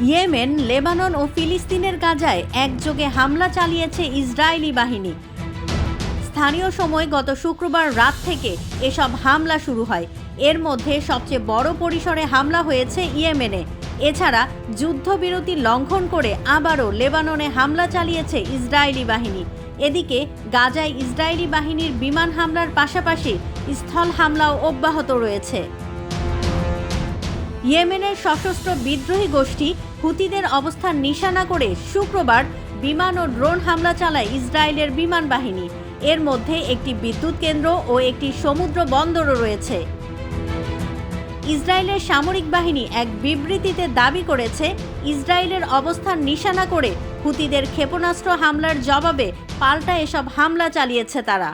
Yemen, Lebanon ও ফিলিস্তিনের গাজায় একযোগে হামলা চালিয়েছে ইসরায়েলি বাহিনী। স্থানীয় সময় গত শুক্রবার রাত থেকে এসব হামলা শুরু হয়। এর মধ্যে সবচেয়ে বড় পরিসরে হামলা হয়েছে ইয়েমেনে। এছাড়া যুদ্ধবিরতি লঙ্ঘন করে আবারও লেবাননে হামলা চালিয়েছে ইসরায়েলি বাহিনী। এদিকে গাজায় ইসরায়েলি বাহিনীর বিমান হামলার পাশাপাশি স্থল হামলাও অব্যাহত রয়েছে। ইয়েমেনের সশস্ত্র বিদ্রোহী গোষ্ঠী হুতিদের অবস্থান নিশানা করে শুক্রবার বিমান ও ড্রোন হামলা চালায় ইসরায়েলের বিমান বাহিনী। এর মধ্যে একটি বিদ্যুৎ কেন্দ্র ও একটি সমুদ্র বন্দরও রয়েছে। ইসরায়েলের সামরিক বাহিনী এক বিবৃতিতে দাবি করেছে, ইসরায়েলের অবস্থান নিশানা করে হুতিদের ক্ষেপণাস্ত্র হামলার জবাবে পাল্টা এসব হামলা চালিয়েছে তারা।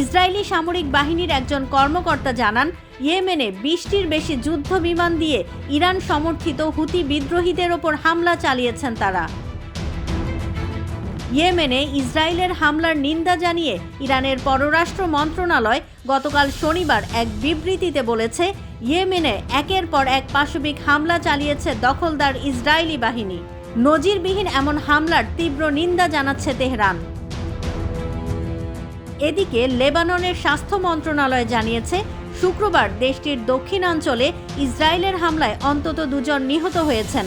ইসরায়েলি সামরিক বাহিনীর একজন কর্মকর্তা জানান, ইয়েমেনে বিশটির বেশি যুদ্ধ বিমান দিয়ে ইরান সমর্থিত হুতি বিদ্রোহীদের ওপর হামলা চালিয়েছেন তারা। ইয়েমেনে ইসরায়েলের হামলার নিন্দা জানিয়ে ইরানের পররাষ্ট্র মন্ত্রণালয় গতকাল শনিবার এক বিবৃতিতে বলেছে, ইয়েমেনে একের পর এক পাশবিক হামলা চালিয়েছে দখলদার ইসরায়েলি বাহিনী। নজিরবিহীন এমন হামলার তীব্র নিন্দা জানাচ্ছে তেহরান। এদিকে লেবাননের স্বাস্থ্য মন্ত্রণালয় জানিয়েছে, শুক্রবার দেশটির দক্ষিণাঞ্চলে ইসরায়েলের হামলায় অন্তত দুজন নিহত হয়েছেন।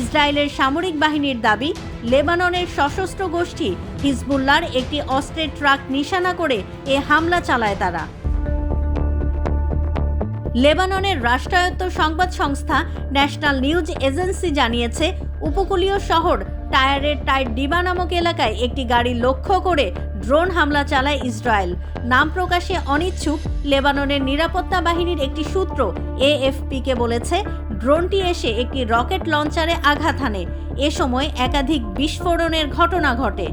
ইসরায়েলের সামরিক বাহিনীর দাবি, লেবাননের সশস্ত্র গোষ্ঠী হিজবুল্লার একটি অস্ত্রের ট্রাক নিশানা করে এ হামলা চালায় তারা। লেবাননের রাষ্ট্রায়ত্ত সংবাদ সংস্থা ন্যাশনাল নিউজ এজেন্সি জানিয়েছে, উপকূলীয় শহর টায়ারের টাইট ডিবা নামক এলাকায় একটি গাড়ি লক্ষ্য করে ড্রোন হামলা চালায় ইসরায়েল। নাম প্রকাশে অনিচ্ছুক। লেবাননের নিরাপত্তা বাহিনীর একটি সূত্র এএফপিকে বলেছে, ড্রোনটি এসে একটি রকেট লঞ্চারে আঘাত হানে। এ সময় একাধিক বিস্ফোরণের ঘটনা ঘটে।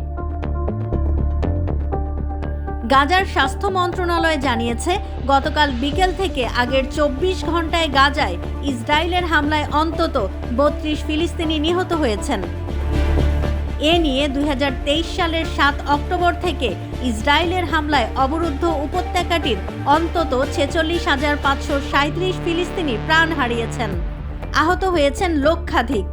গাজার স্বাস্থ্য মন্ত্রণালয় জানিয়েছে, গতকাল বিকেল থেকে আগের চব্বিশ ঘন্টায় গাজায় ইসরায়েলের হামলায় অন্তত বত্রিশ ফিলিস্তিনি নিহত হয়েছেন। এ নিয়ে দুই হাজার তেইশ সালের সাত অক্টোবর থেকে ইসরায়েলের হামলায় অবরুদ্ধ উপত্যকাটির অন্তত ছেচল্লিশ হাজার পাঁচশো সাঁত্রিশ ফিলিস্তিনি প্রাণ হারিয়েছেন। আহত হয়েছেন লক্ষাধিক।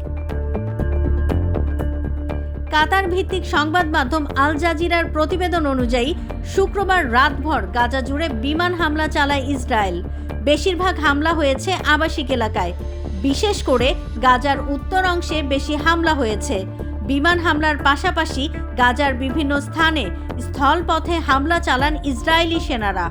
কাতার ভিত্তিক সংবাদ মাধ্যম আল জাজিরার প্রতিবেদন অনুযায়ী, শুক্রবার রাতভর গাজা জুড়ে বিমান হামলা চালায় ইসরায়েল। বেশিরভাগ হামলা হয়েছে আবাসিক এলাকায়। বিশেষ করে গাজার উত্তর অংশে বেশি হামলা হয়েছে। বিমান হামলার পাশাপাশি গাজার বিভিন্ন স্থানে স্থলপথে হামলা চালান ইসরায়েলি সেনারা।